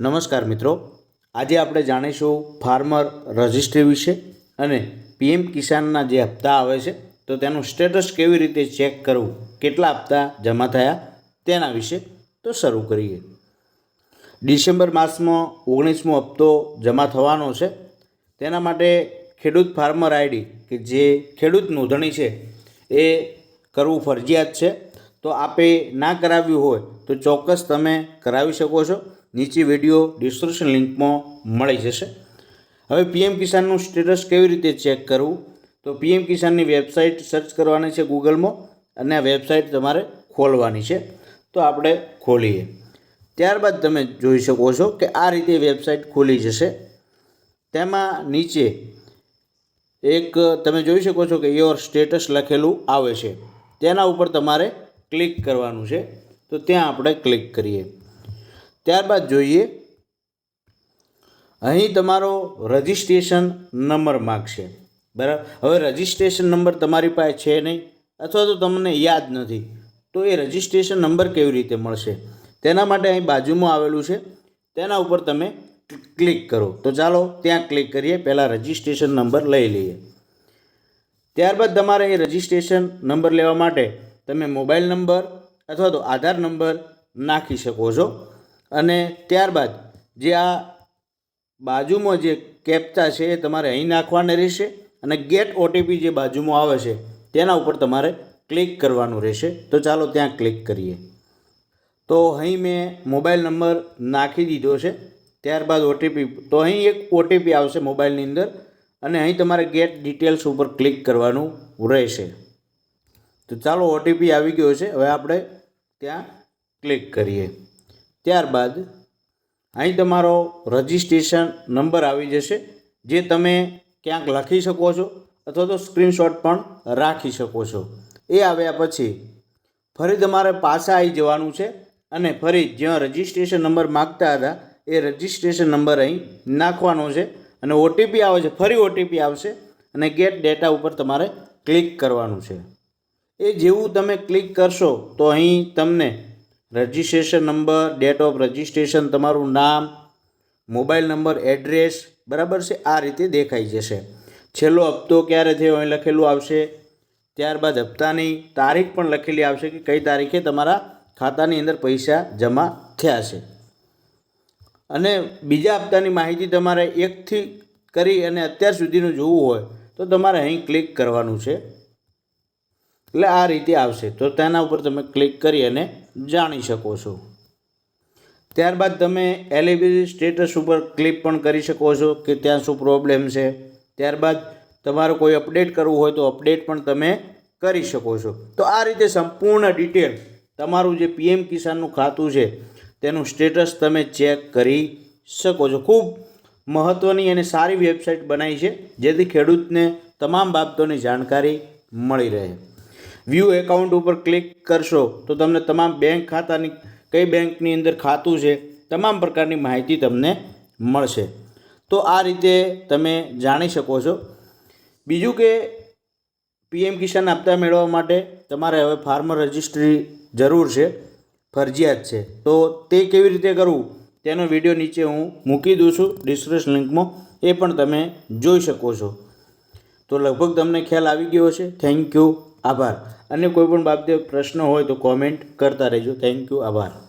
નમસ્કાર મિત્રો. આજે આપણે જાણીશું ફાર્મર રજિસ્ટ્રી વિશે અને પીએમ કિસાનના જે હપ્તા આવે છે, તો તેનું સ્ટેટસ કેવી રીતે ચેક કરવું, કેટલા હપ્તા જમા થયા, તેના વિશે તો શરૂ કરીએ. ડિસેમ્બર માસમાં ઓગણીસમો હપ્તો જમા થવાનો છે. તેના માટે ખેડૂત ફાર્મર આઈડી કે જે ખેડૂત નોંધણી છે, એ કરવું ફરજિયાત છે. તો આપે ના કરાવ્યું હોય તો ચોક્કસ તમે કરાવી શકો છો. નીચે વીડિયો ડિસ્ક્રિપ્શન લિંકમાં મળી જશે. હવે પીએમ કિસાનનું સ્ટેટસ કેવી રીતે ચેક કરવું? તો પીએમ કિસાનની વેબસાઇટ સર્ચ કરવાની છે ગૂગલમાં અને આ વેબસાઇટ તમારે ખોલવાની છે. તો આપણે ખોલીએ. ત્યારબાદ તમે જોઈ શકો છો કે આ રીતે વેબસાઇટ ખોલી જશે. તેમાં નીચે એક તમે જોઈ શકો છો કે યોર સ્ટેટસ લખેલું આવે છે. તેના ઉપર તમારે ક્લિક કરવાનું છે, તો ત્યાં આપણે ક્લિક કરીએ. ત્યારબાદ જોઈએ, અહીં તમારો રજિસ્ટ્રેશન નંબર માગશે. બરાબર? હવે રજિસ્ટ્રેશન નંબર તમારી પાસે છે નહીં, અથવા તો તમને યાદ નથી, તો એ રજિસ્ટ્રેશન નંબર કેવી રીતે મળશે? તેના માટે અહીં બાજુમાં આવેલું છે, તેના ઉપર તમે ક્લિક કરો. તો ચાલો ત્યાં ક્લિક કરીએ, પહેલાં રજિસ્ટ્રેશન નંબર લઈ લઈએ. ત્યારબાદ તમારે એ રજિસ્ટ્રેશન નંબર લેવા માટે તમે મોબાઈલ નંબર અથવા તો આધાર નંબર નાખી શકો છો. અને ત્યારબાદ જે આ બાજુમાં જે કેપ્ચા છે એ તમારે અહીં નાખવાના રહેશે અને ગેટ ઓટીપી જે બાજુમાં આવે છે તેના ઉપર તમારે ક્લિક કરવાનું રહેશે. તો ચાલો ત્યાં ક્લિક કરીએ. તો અહીં મેં મોબાઈલ નંબર નાખી દીધો છે. ત્યારબાદ ઓટીપી તો અહીં એક ઓટીપી આવશે મોબાઈલની અંદર અને અહીં તમારે ગેટ ડિટેલ્સ ઉપર ક્લિક કરવાનું રહેશે. તો ચાલો ઓટીપી આવી ગયો છે. હવે આપણે ત્યાં ક્લિક કરીએ. ત્યારબાદ અહીં તમારો રજિસ્ટ્રેશન નંબર આવી જશે, જે તમે ક્યાંક લખી શકો છો અથવા તો સ્ક્રીનશોટ પણ રાખી શકો છો. એ આવ્યા પછી ફરી તમારે પાછા આવી જવાનું છે અને ફરી જ્યાં રજિસ્ટ્રેશન નંબર માગતા હતા, એ રજિસ્ટ્રેશન નંબર અહીં નાખવાનો છે અને ઓટીપી આવે છે, ફરી ઓટીપી આવશે અને ગેટ ડેટા ઉપર તમારે ક્લિક કરવાનું છે. એ જેવું તમે ક્લિક કરશો તો અહીં તમને registration number date of registration તમારું નામ, મોબાઈલ નંબર એડ્રેસ બરાબર છે, આ રીતે દેખાઈ જશે. છેલ્લો હપ્તો ક્યારે થયો અહીં લખેલું આવશે? ત્યારબાદ હપ્તાની તારીખ પણ લખેલી આવશે કે કઈ તારીખે તમારા ખાતાની અંદર પૈસા જમા થયા છે. અને બીજા હપ્તાની માહિતી તમારે એકથી કરી અને અત્યાર સુધીનું જોવું હોય તો તમારે અહીં ક્લિક કરવાનું છે. એટલે આ રીતે આવશે. તો તેના ઉપર તમે ક્લિક કરી અને જાણી શકો છો. ત્યારબાદ તમે એલિબિલિટી સ્ટેટસ ઉપર ક્લિક પણ કરી શકો છો કે ત્યાં શું પ્રોબ્લેમ છે. ત્યારબાદ તમારે કોઈ અપડેટ કરવું હોય તો અપડેટ પણ તમે કરી શકો છો. તો આ રીતે સંપૂર્ણ ડિટેલ તમારું જે પીએમ કિસાનનું ખાતું છે, તેનું સ્ટેટસ તમે ચેક કરી શકો છો. ખૂબ મહત્ત્વની અને સારી વેબસાઇટ બનાવી છે, જેથી ખેડૂતને તમામ બાબતોની જાણકારી મળી રહે. વ્યૂ એકાઉન્ટ ઉપર ક્લિક કરશો તો તમને તમામ બેંક ખાતાની, કઈ બેંકની અંદર ખાતું છે, તમામ પ્રકારની માહિતી તમને મળશે. તો આ રીતે તમે જાણી શકો છો. બીજું કે પીએમ કિસાન આપતા મેળવવા માટે તમારે હવે ફાર્મર રજિસ્ટ્રી જરૂર છે, ફરજિયાત છે. તો તે કેવી રીતે કરવું? તેનો વીડિયો નીચે હું મૂકી દઉં છું, ડિસ્ક્રિપ્શન લિંકમાં. એ પણ તમે જોઈ શકો છો. તો લગભગ તમને ખ્યાલ આવી ગયો છે થેન્ક યુ. આભાર. અને કોઈ પણ બાબતે પ્રશ્ન હોય તો કોમેન્ટ કરતા રહેજો. થેન્ક યુ આભાર.